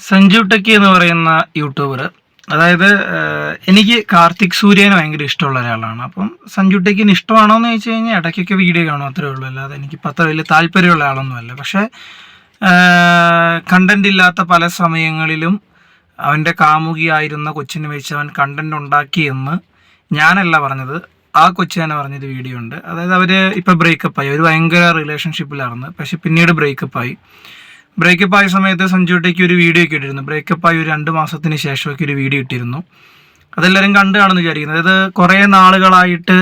Sanju techie എന്ന് പറയുന്ന YouTuber അതായത് എനിക്ക് കാർത്തിക് സൂര്യനെ ഭയങ്കര ഇഷ്ടമുള്ള ഒരാളാണ്. അപ്പം സഞ്ജു ടെക്കിന് ഇഷ്ടമാണോ എന്ന് ചോദിച്ചു കഴിഞ്ഞാൽ ഇടയ്ക്കൊക്കെ വീഡിയോ കാണും അത്രേ ഉള്ളൂ. അല്ലാതെ എനിക്ക് അത്ര വലിയ താല്പര്യമുള്ള ആളൊന്നുമല്ല പക്ഷേ കണ്ടന്റ് ഇല്ലാത്ത പല സമയങ്ങളിലും അവന്റെ കാമുകിയായിരുന്ന കൊച്ചിനെ വെച്ച് അവൻ കണ്ടന്റ് ഉണ്ടാക്കിയെന്ന് ഞാനല്ല പറഞ്ഞത്. ആ കൊച്ചു തന്നെ പറഞ്ഞൊരു വീഡിയോ ഉണ്ട്. അതായത് അവർ ഇപ്പോൾ ബ്രേക്കപ്പ് ആയി. ഭയങ്കര റിലേഷൻഷിപ്പിലായിരുന്നു പക്ഷെ പിന്നീട് ബ്രേക്കപ്പ് ആയി. ബ്രേക്കപ്പ് ആയ സമയത്ത് സഞ്ജുട്ടേക്ക് ഒരു വീഡിയോ ഒക്കെ ഇട്ടിരുന്നു. ബ്രേക്കപ്പ് ആയി ഒരു രണ്ട് മാസത്തിന് ശേഷമൊക്കെ ഒരു വീഡിയോ ഇട്ടിരുന്നു. അതെല്ലാവരും കണ്ടു കാണുമെന്ന് വിചാരിക്കുന്നത് അതായത് കുറേ നാളുകളായിട്ട്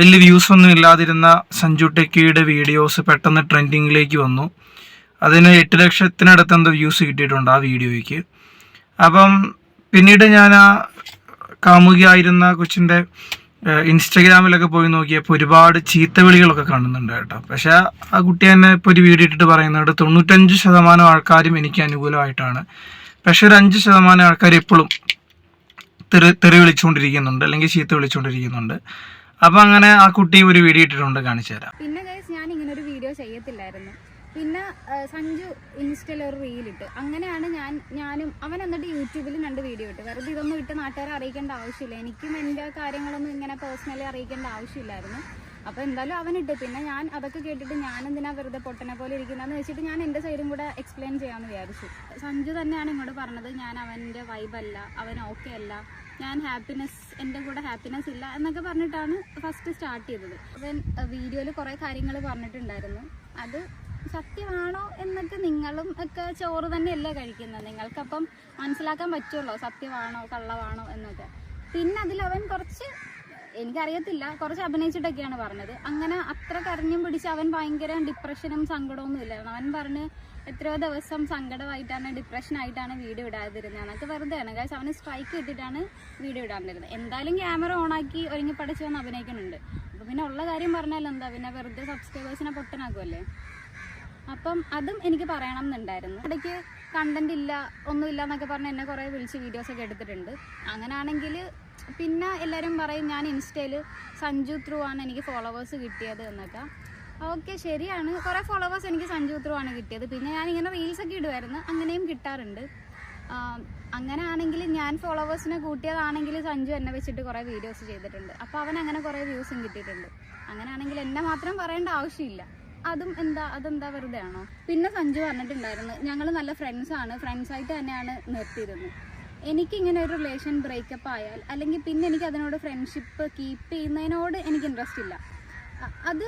വലിയ വ്യൂസ് ഒന്നും ഇല്ലാതിരുന്ന സഞ്ജു ടെക്കിയുടെ വീഡിയോസ് പെട്ടെന്ന് ട്രെൻഡിങ്ങിലേക്ക് വന്നു. അതിന് എട്ട് ലക്ഷത്തിനടുത്ത് എന്തോ വ്യൂസ് കിട്ടിയിട്ടുണ്ട് ആ വീഡിയോയ്ക്ക് അപ്പം പിന്നീട് ഞാൻ ആ കാമുകിയായിരുന്ന കൊച്ചിന്റെ ഇൻസ്റ്റഗ്രാമിലൊക്കെ പോയി നോക്കിയപ്പോൾ ഒരുപാട് ചീത്തവിളികളൊക്കെ കാണുന്നുണ്ട് കേട്ടോ. പക്ഷേ ആ കുട്ടി തന്നെ ഇപ്പോൾ ഒരു വീഡിയോ ഇട്ടിട്ട് പറയുന്നുണ്ട് തൊണ്ണൂറ്റഞ്ച് ശതമാനം ആൾക്കാരും എനിക്ക് അനുകൂലമായിട്ടാണ്. പക്ഷേ ഒരു അഞ്ച് ശതമാനം ആൾക്കാർ എപ്പോഴും തെറി തെറി വിളിച്ചുകൊണ്ടിരിക്കുന്നുണ്ട് അല്ലെങ്കിൽ ചീത്ത വിളിച്ചുകൊണ്ടിരിക്കുന്നുണ്ട്. അപ്പം അങ്ങനെ ആ കുട്ടി ഒരു വീഡിയോ ഇട്ടിട്ടുണ്ട് കാണിച്ചു തരാം. പിന്നെ ഞാൻ ഇങ്ങനെ ഒരു വീഡിയോ ചെയ്യത്തില്ലായിരുന്നു. പിന്നെ സഞ്ജു ഇൻസ്റ്റയിൽ ഒരു റീൽ ഇട്ട്. അങ്ങനെയാണ് ഞാൻ ഞാനും അവൻ എന്നിട്ട് യൂട്യൂബിൽ രണ്ട് വീഡിയോ ഇട്ട്. വെറുതെ ഇതൊന്നും ഇട്ട് നാട്ടുകാരെ അറിയിക്കേണ്ട ആവശ്യമില്ല. എനിക്കും എന്റെ കാര്യങ്ങളൊന്നും ഇങ്ങനെ പേഴ്സണലി അറിയിക്കേണ്ട ആവശ്യമില്ലായിരുന്നു. അപ്പോൾ എന്തായാലും അവൻ ഇട്ട്. പിന്നെ ഞാൻ അതൊക്കെ കേട്ടിട്ട് ഞാൻ എന്തിനാ വെറുതെ പൊട്ടനെ പോലെ ഇരിക്കുന്നതെന്ന് വെച്ചിട്ട് ഞാൻ എന്റെ സൈഡും കൂടെ എക്സ്പ്ലെയിൻ ചെയ്യാമെന്ന് വിചാരിച്ചു. സഞ്ജു തന്നെയാണ് ഇങ്ങോട്ട് പറഞ്ഞത്. ഞാൻ അവന്റെ വൈബല്ല അവൻ ഓക്കെ അല്ല. ഞാൻ ഹാപ്പിനെസ് എന്റെ കൂടെ ഹാപ്പിനെസ് ഇല്ല എന്നൊക്കെ പറഞ്ഞിട്ടാണ് ഫസ്റ്റ് സ്റ്റാർട്ട് ചെയ്തത്. അവൻ വീഡിയോയിൽ കുറേ കാര്യങ്ങൾ പറഞ്ഞിട്ടുണ്ടായിരുന്നു. അത് സത്യമാണോ എന്നൊക്കെ നിങ്ങളും ഒക്കെ ചോറ് തന്നെയല്ലേ കഴിക്കുന്നത്. നിങ്ങൾക്കപ്പം മനസ്സിലാക്കാൻ പറ്റുമല്ലോ സത്യമാണോ കള്ളമാണോ എന്നൊക്കെ പിന്നെ അതിൽ അവൻ കുറച്ച് എനിക്കറിയത്തില്ല കുറച്ച് അഭിനയിച്ചിട്ടൊക്കെയാണ് പറഞ്ഞത്. അങ്ങനെ അത്ര കരഞ്ഞും പിടിച്ച് അവൻ ഭയങ്കര ഡിപ്രഷനും സങ്കടമൊന്നും ഇല്ലായിരുന്നു അവൻ പറഞ്ഞ് എത്രയോ ദിവസം സങ്കടമായിട്ടാണ് ഡിപ്രഷനായിട്ടാണ് വീഡിയോ ഇടാതിരുന്നത് എന്നൊക്കെ ആണ്. കാശ് അവന് സ്ട്രൈക്ക് ഇട്ടിട്ടാണ് വീഡിയോ ഇടാതിരുന്നത് എന്തായാലും ക്യാമറ ഓണാക്കി ഒരുങ്ങി പഠിച്ചു വന്ന് അഭിനയിക്കുന്നുണ്ട്. അപ്പോൾ പിന്നെ ഉള്ള കാര്യം പറഞ്ഞാൽ എന്താ പിന്നെ വെറുതെ സബ്സ്ക്രൈബേഴ്സിനെ പൊട്ടനാക്കുമല്ലേ അപ്പം അതും എനിക്ക് പറയണം എന്നുണ്ടായിരുന്നു ഇടയ്ക്ക് കണ്ടന്റ് ഇല്ല ഒന്നുമില്ല എന്നൊക്കെ പറഞ്ഞ് എന്നെ കുറേ വിളിച്ച് വീഡിയോസ് ഒക്കെ എടുത്തിട്ടുണ്ട്. അങ്ങനെയാണെങ്കിൽ പിന്നെ എല്ലാവരും പറയും ഞാൻ ഇൻസ്റ്റയിൽ സഞ്ജു ത്രൂ ആണ് എനിക്ക് ഫോളോവേഴ്സ് കിട്ടിയത് എന്നൊക്കെ. ഓക്കെ ശരിയാണ്. കുറേ ഫോളോവേഴ്സ് എനിക്ക് സഞ്ജു ത്രൂ ആണ് കിട്ടിയത്. പിന്നെ ഞാൻ ഇങ്ങനെ റീൽസ് ഒക്കെ ഇടുമായിരുന്നു അങ്ങനെയും കിട്ടാറുണ്ട്. അങ്ങനെ ആണെങ്കിൽ ഞാൻ ഫോളോവേഴ്സിനെ കൂട്ടിയതാണെങ്കിൽ സഞ്ജു എന്നെ വെച്ചിട്ട് കുറേ വീഡിയോസ് ചെയ്തിട്ടുണ്ട്. അപ്പോൾ അവൻ അങ്ങനെ കുറേ വ്യൂസും കിട്ടിയിട്ടുണ്ട്. അങ്ങനെയാണെങ്കിൽ എന്നെ മാത്രം പറയേണ്ട ആവശ്യമില്ല. അതും എന്താ അതെന്താ വെറുതെ ആണോ? പിന്നെ സഞ്ജു പറഞ്ഞിട്ടുണ്ടായിരുന്നു ഞങ്ങൾ നല്ല ഫ്രണ്ട്സ് ആണ് ഫ്രണ്ട്സ് ആയിട്ട് തന്നെയാണ് നിർത്തിയിരുന്നത്. എനിക്കിങ്ങനെ ഒരു റിലേഷൻ ബ്രേക്കപ്പ് ആയാൽ അല്ലെങ്കിൽ പിന്നെ എനിക്ക് അതിനോട് ഫ്രണ്ട്ഷിപ്പ് കീപ്പ് ചെയ്യുന്നതിനോട് എനിക്ക് ഇൻട്രസ്റ്റ് ഇല്ല. അത്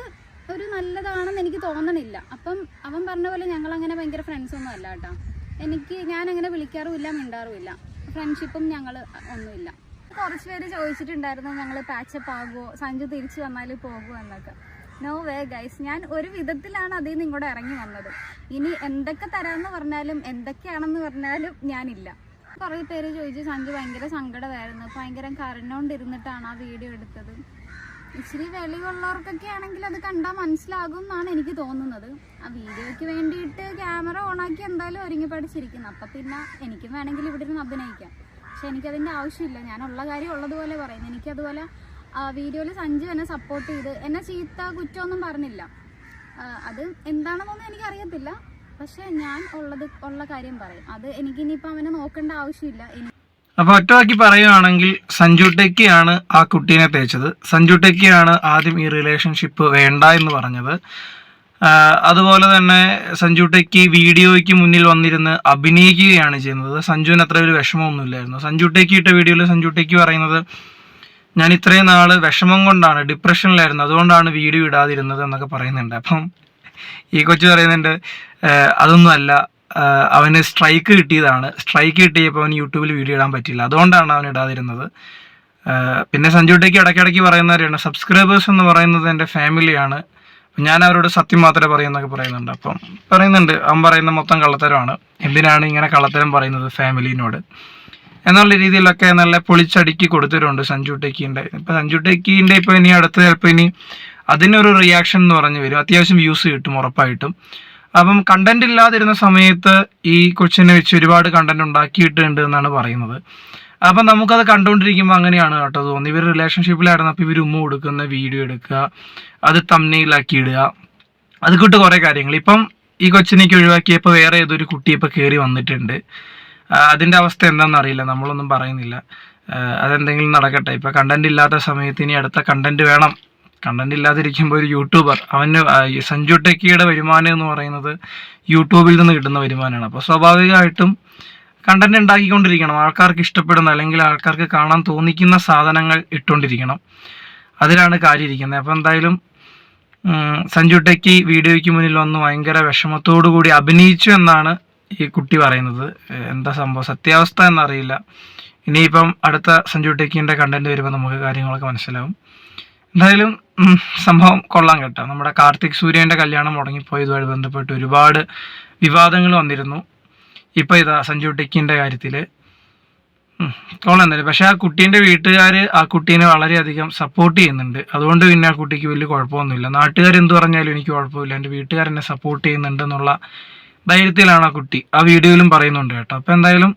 ഒരു നല്ലതാണെന്ന് എനിക്ക് തോന്നണില്ല. അപ്പം അവൻ പറഞ്ഞ പോലെ ഞങ്ങൾ അങ്ങനെ ഭയങ്കര ഫ്രണ്ട്സ് ഒന്നും അല്ല കേട്ടോ. എനിക്ക് ഞാൻ അങ്ങനെ വിളിക്കാറുമില്ല മിണ്ടാറുമില്ല. ഫ്രണ്ട്ഷിപ്പും ഞങ്ങൾ ഒന്നുമില്ല. കുറച്ച് പേര് ചോദിച്ചിട്ടുണ്ടായിരുന്നു ഞങ്ങൾ പാച്ചപ്പ് ആകുമോ സഞ്ജു തിരിച്ചു വന്നാൽ പോകുമോ എന്നൊക്കെ. നോ വേ ഗൈസ് ഞാൻ ഒരു വിധത്തിലാണ് അതിൽ നിന്ന് ഇങ്ങോട്ട് ഇറങ്ങി വന്നത്. ഇനി എന്തൊക്കെ തരാമെന്ന് പറഞ്ഞാലും എന്തൊക്കെയാണെന്ന് പറഞ്ഞാലും ഞാനില്ല. കുറേ പേര് ചോദിച്ചു സഞ്ജു ഭയങ്കര സങ്കടമായിരുന്നു. ഭയങ്കര കരഞ്ഞോണ്ടിരുന്നിട്ടാണ് ആ വീഡിയോ എടുത്തത്. ഇച്ചിരി വെളിവുള്ളവർക്കൊക്കെ ആണെങ്കിൽ അത് കണ്ടാൽ മനസ്സിലാകും എന്നാണ് എനിക്ക് തോന്നുന്നത്. ആ വീഡിയോയ്ക്ക് വേണ്ടിയിട്ട് ക്യാമറ ഓണാക്കി എന്തായാലും ഒരുങ്ങി പഠിച്ചിരിക്കുന്നു. അപ്പം പിന്നെ എനിക്കും വേണമെങ്കിൽ ഇവിടെ ഇരുന്ന് അഭിനയിക്കാം. പക്ഷെ എനിക്കതിന്റെ ആവശ്യമില്ല. ഞാനുള്ള കാര്യം ഉള്ളതുപോലെ പറയുന്നു. എനിക്കതുപോലെ വീഡിയോയിൽ സഞ്ജു എന്നെ സപ്പോർട്ട് ചെയ്ത്. എന്നെ ചീത്ത കുറ്റമൊന്നും പറഞ്ഞില്ല. അത് എന്താണെന്നൊന്നും എനിക്കറിയത്തില്ല. പക്ഷെ ഞാൻ ഉള്ളത് ഉള്ള കാര്യം പറയും. അത് എനിക്ക് എനിക്കിനിയിപ്പോൾ അവനെ നോക്കേണ്ട ആവശ്യമില്ല. അപ്പൊ ഒറ്റവാക്കി പറയുകയാണെങ്കിൽ സഞ്ജു ടെക്കിയാണ് ആ കുട്ടീനെ തേച്ചത്. സഞ്ജു ടെക്കിയാണ് ആദ്യം ഈ റിലേഷൻഷിപ്പ് വേണ്ട എന്ന് പറഞ്ഞത്. അതുപോലെ തന്നെ സഞ്ജു ടെക്കി വീഡിയോയ്ക്ക് മുന്നിൽ വന്നിരുന്ന് അഭിനയിക്കുകയാണ് ചെയ്യുന്നത്. സഞ്ജുവിന് അത്ര ഒരു വിഷമമൊന്നുമില്ലായിരുന്നു. സഞ്ജു ടെക്കി ഇട്ട വീഡിയോയിൽ സഞ്ജു ടെക്കി പറയുന്നത് ഞാൻ ഇത്രയും നാൾ വിഷമം കൊണ്ടാണ് ഡിപ്രഷനിലായിരുന്നു അതുകൊണ്ടാണ് വീഡിയോ ഇടാതിരുന്നത് എന്നൊക്കെ പറയുന്നുണ്ട്. അപ്പം ഈ കൊച്ചു പറയുന്നുണ്ട് അതൊന്നുമല്ല അതൊന്നും അവന് സ്ട്രൈക്ക് കിട്ടിയതാണ്. സ്ട്രൈക്ക് കിട്ടിയപ്പോൾ അവന് യൂട്യൂബിൽ വീഡിയോ ഇടാൻ പറ്റില്ല അതുകൊണ്ടാണ് അവൻ ഇടാതിരുന്നത്. പിന്നെ സഞ്ജുട്ടേക്ക് ഇടയ്ക്കിടയ്ക്ക് പറയുന്നവരാണ് സബ്സ്ക്രൈബേഴ്സ് എന്ന് പറയുന്നത് എന്റെ ഫാമിലിയാണ് ഞാൻ അവരോട് സത്യം മാത്രമേ പറയുന്നൊക്കെ പറയുന്നുണ്ട്. അപ്പം പറയുന്നുണ്ട്. അവൻ പറയുന്ന മൊത്തം കള്ളത്തരമാണ്. എന്തിനാണ് ഇങ്ങനെ കള്ളത്തരം പറയുന്നത് ഫാമിലിനോട് എന്നുള്ള രീതിയിലൊക്കെ നല്ല പൊളിച്ചടുക്കി കൊടുത്തിട്ടുണ്ട് സഞ്ജു ടെക്കിന്റെ ഇപ്പം സഞ്ജു ടെക്കിന്റെ ഇപ്പോൾ ഇനി അടുത്ത ചിലപ്പോൾ ഇനി അതിനൊരു റിയാക്ഷൻ എന്ന് പറഞ്ഞു വരും. അത്യാവശ്യം വ്യൂസ് കിട്ടും ഉറപ്പായിട്ടും. അപ്പം കണ്ടന്റ് ഇല്ലാതിരുന്ന സമയത്ത് ഈ കൊച്ചിനെ വെച്ച് ഒരുപാട് കണ്ടന്റ് ഉണ്ടാക്കിയിട്ടുണ്ട് എന്നാണ് പറയുന്നത്. അപ്പം നമുക്കത് കണ്ടുകൊണ്ടിരിക്കുമ്പോൾ അങ്ങനെയാണ് കേട്ടോ തോന്നുന്നത്. ഇവർ റിലേഷൻഷിപ്പിലായിരുന്നപ്പോൾ ഇവർ ഉമ്മ കൊടുക്കുന്ന വീഡിയോ എടുക്കുക അത് തമ്മിലാക്കി ഇടുക. അത് കിട്ട് കുറേ കാര്യങ്ങൾ. ഇപ്പം ഈ കൊച്ചിനേക്ക് ഒഴിവാക്കിയപ്പോൾ വേറെ ഏതൊരു കുട്ടി ഇപ്പോൾ കയറി വന്നിട്ടുണ്ട്. അതിന്റെ അവസ്ഥ എന്താണെന്ന് അറിയില്ല. നമ്മളൊന്നും പറയുന്നില്ല. അതെന്തെങ്കിലും നടക്കട്ടെ. ഇപ്പോൾ കണ്ടന്റ് ഇല്ലാത്ത സമയത്ത് ഇനി അടുത്ത കണ്ടന്റ് വേണം. കണ്ടന്റ് ഇല്ലാതിരിക്കുമ്പോൾ ഒരു യൂട്യൂബർ അവന് സഞ്ജു ടെക്കിയുടെ വരുമാനം എന്ന് പറയുന്നത് യൂട്യൂബിൽ നിന്ന് കിട്ടുന്ന വരുമാനമാണ്. അപ്പോൾ സ്വാഭാവികമായിട്ടും കണ്ടന്റ് ഉണ്ടാക്കിക്കൊണ്ടിരിക്കണം. ആൾക്കാർക്ക് ഇഷ്ടപ്പെടുന്ന അല്ലെങ്കിൽ ആൾക്കാർക്ക് കാണാൻ തോന്നിക്കുന്ന സാധനങ്ങൾ ഇട്ടുകൊണ്ടിരിക്കണം അതിലാണ് കാര്യം ഇരിക്കുന്നത്. അപ്പോൾ എന്തായാലും സഞ്ജു ടെക്കി വീഡിയോയ്ക്ക് മുന്നിൽ വന്ന് ഭയങ്കര വിഷമത്തോടു കൂടി അഭിനയിച്ചു എന്നാണ് ഈ കുട്ടി പറയുന്നത് എന്താ സംഭവം? സത്യാവസ്ഥ എന്നറിയില്ല. ഇനിയിപ്പം അടുത്ത സഞ്ജു ടെക്കിന്റെ കണ്ടന്റ് വരുമ്പോൾ നമുക്ക് കാര്യങ്ങളൊക്കെ മനസ്സിലാവും. എന്തായാലും സംഭവം കൊള്ളാം കേട്ടോ. നമ്മുടെ കാർത്തിക് സൂര്യന്റെ കല്യാണം മുടങ്ങിപ്പോയതുമായി ബന്ധപ്പെട്ട് ഒരുപാട് വിവാദങ്ങൾ വന്നിരുന്നു. ഇപ്പോൾ ഇതാ സഞ്ജു ടെക്കിന്റെ കാര്യത്തിൽ കൊള്ളാം എന്തായാലും. പക്ഷേ ആ കുട്ടീന്റെ വീട്ടുകാർ ആ കുട്ടീനെ വളരെയധികം സപ്പോർട്ട് ചെയ്യുന്നുണ്ട്. അതുകൊണ്ട് പിന്നെ ആ കുട്ടിക്ക് വലിയ കുഴപ്പമൊന്നുമില്ല. നാട്ടുകാർ എന്ത് പറഞ്ഞാലും എനിക്ക് കുഴപ്പമില്ല. എന്റെ വീട്ടുകാരെന്നെ സപ്പോർട്ട് ചെയ്യുന്നുണ്ട് എന്നുള്ള ധൈര്യത്തിലാണ് ആ കുട്ടി. ആ വീഡിയോയിലും പറയുന്നുണ്ട് കേട്ടോ. അപ്പോൾ എന്തായാലും